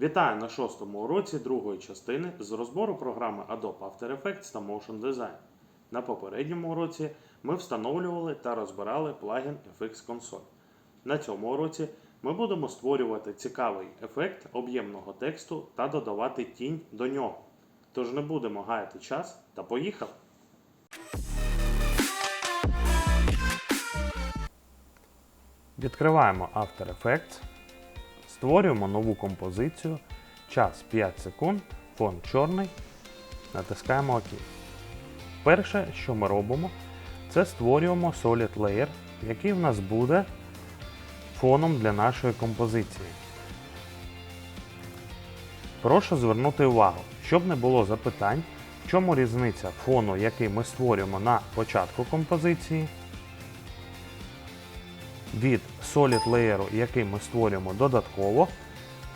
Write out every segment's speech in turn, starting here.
Вітаю на шостому уроці другої частини з розбору програми Adobe After Effects та Motion Design. На попередньому уроці ми встановлювали та розбирали плагін FX Console. На цьому уроці ми будемо створювати цікавий ефект об'ємного тексту та додавати тінь до нього. Тож не будемо гаяти час та поїхали! Відкриваємо After Effects. Створюємо нову композицію. Час 5 секунд, фон чорний. Натискаємо ОК. Перше, що ми робимо, це створюємо Solid Layer, який в нас буде фоном для нашої композиції. Прошу звернути увагу, щоб не було запитань, в чому різниця фону, який ми створюємо на початку композиції, від Solid Layer, який ми створюємо додатково.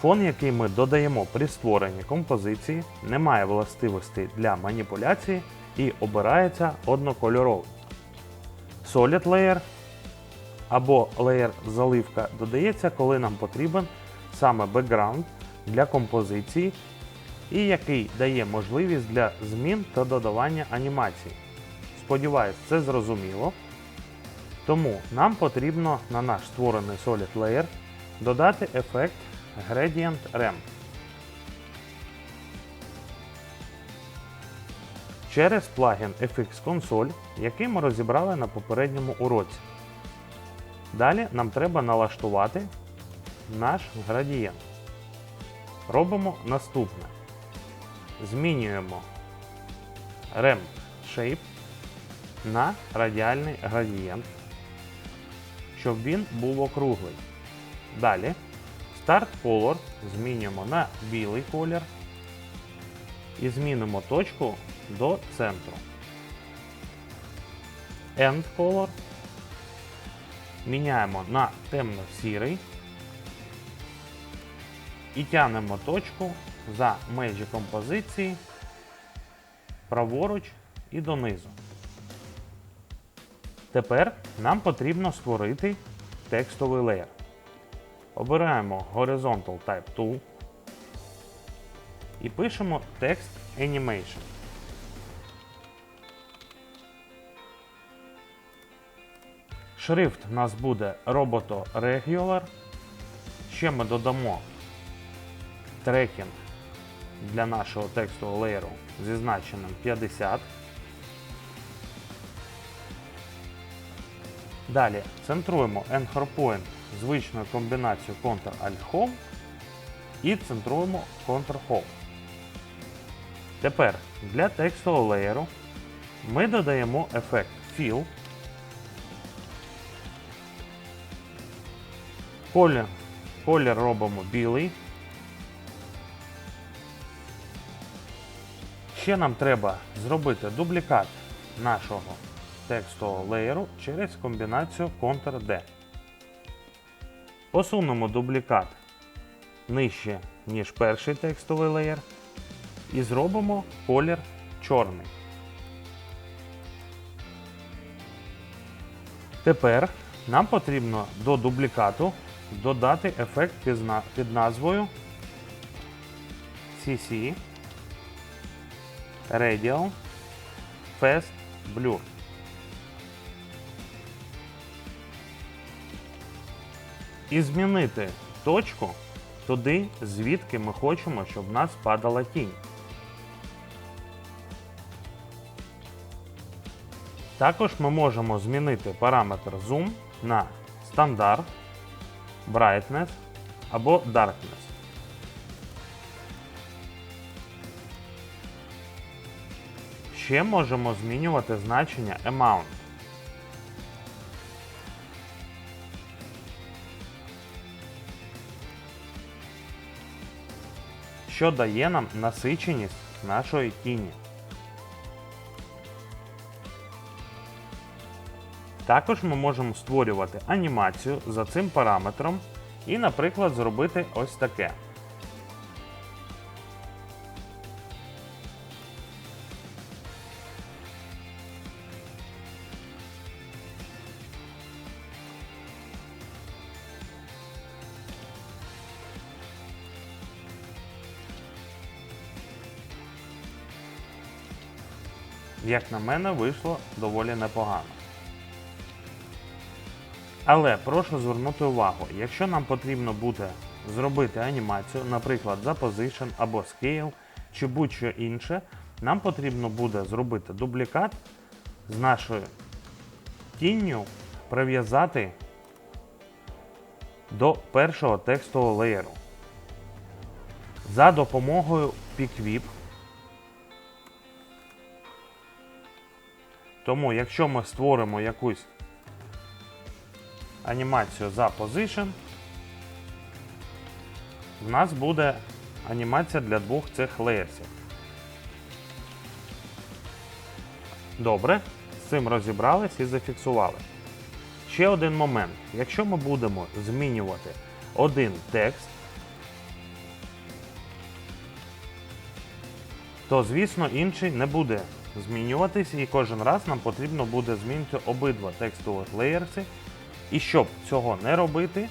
Фон, який ми додаємо при створенні композиції, не має властивостей для маніпуляції і обирається однокольоровий. Solid Layer або Layer заливка додається, коли нам потрібен саме бекграунд для композиції, і який дає можливість для змін та додавання анімацій. Сподіваюсь, це зрозуміло. Тому нам потрібно на наш створений Solid Layer додати ефект Gradient Ramp. Через плагін FX Console, який ми розібрали на попередньому уроці. Далі нам треба налаштувати наш градієнт. Робимо наступне. Змінюємо Ramp Shape на радіальний градієнт щоб він був округлий. Далі Start Color змінюємо на білий колір і змінимо точку до центру. End Color міняємо на темно-сірий і тянемо точку за межі композиції праворуч і донизу. Тепер нам потрібно створити текстовий леєр. Обираємо Horizontal Type Tool і пишемо текст Animation. Шрифт у нас буде Roboto Regular. Ще ми додамо трекінг для нашого текстового леєру зі значенням 50. Далі центруємо Point звичною комбінацією Ctrl-Alt-Home і центруємо Ctrl-Home. Тепер для текстового леєру ми додаємо ефект Fill. Колір, колір робимо білий. Ще нам треба зробити дублікат нашого текстового леєру через комбінацію Ctrl-D. Посунемо дублікат нижче, ніж перший текстовий леєр, і зробимо колір чорний. Тепер нам потрібно до дублікату додати ефект під назвою CC Radial Fast Blur. І змінити точку туди, звідки ми хочемо, щоб в нас падала тінь. Також ми можемо змінити параметр Zoom на стандарт, Brightness або Darkness. Ще можемо змінювати значення Amount. Що дає нам насиченість нашої тіні. Також ми можемо створювати анімацію за цим параметром і, наприклад, зробити ось таке. Як на мене, вийшло доволі непогано. Але прошу звернути увагу, якщо нам потрібно буде зробити анімацію, наприклад, за або Scale чи будь-що інше, нам потрібно буде зробити дублікат з нашою тінню, прив'язати до першого текстового леєру. За допомогою PickWhip. Тому, якщо ми створимо якусь анімацію за Position, в нас буде анімація для двох цих леєрсів. Добре, з цим розібрались і зафіксували. Ще один момент. Якщо ми будемо змінювати один текст, то звісно інший не буде змінюватись, і кожен раз нам потрібно буде змінити обидва текстових леєрси. І щоб цього не робити,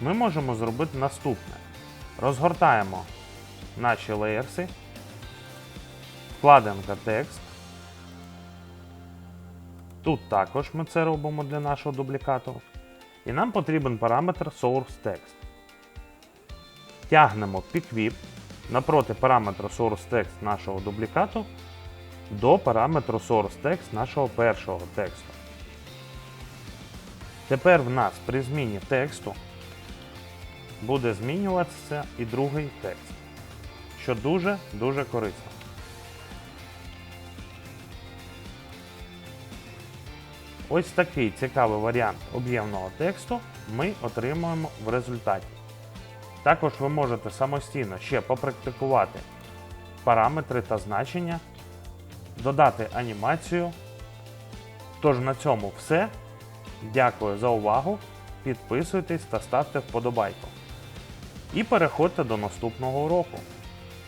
ми можемо зробити наступне. Розгортаємо наші леєрси, вкладинка текст. Тут також ми це робимо для нашого дублікату. І нам потрібен параметр Source Text. Тягнемо PickWhip напроти параметру Source Text нашого дублікату до параметру Source Text нашого першого тексту. Тепер в нас при зміні тексту буде змінюватися і другий текст, що дуже-дуже корисно. Ось такий цікавий варіант об'ємного тексту ми отримуємо в результаті. Також ви можете самостійно ще попрактикувати параметри та значення, додати анімацію. Тож на цьому все. Дякую за увагу. Підписуйтесь та ставте вподобайку. І переходьте до наступного уроку.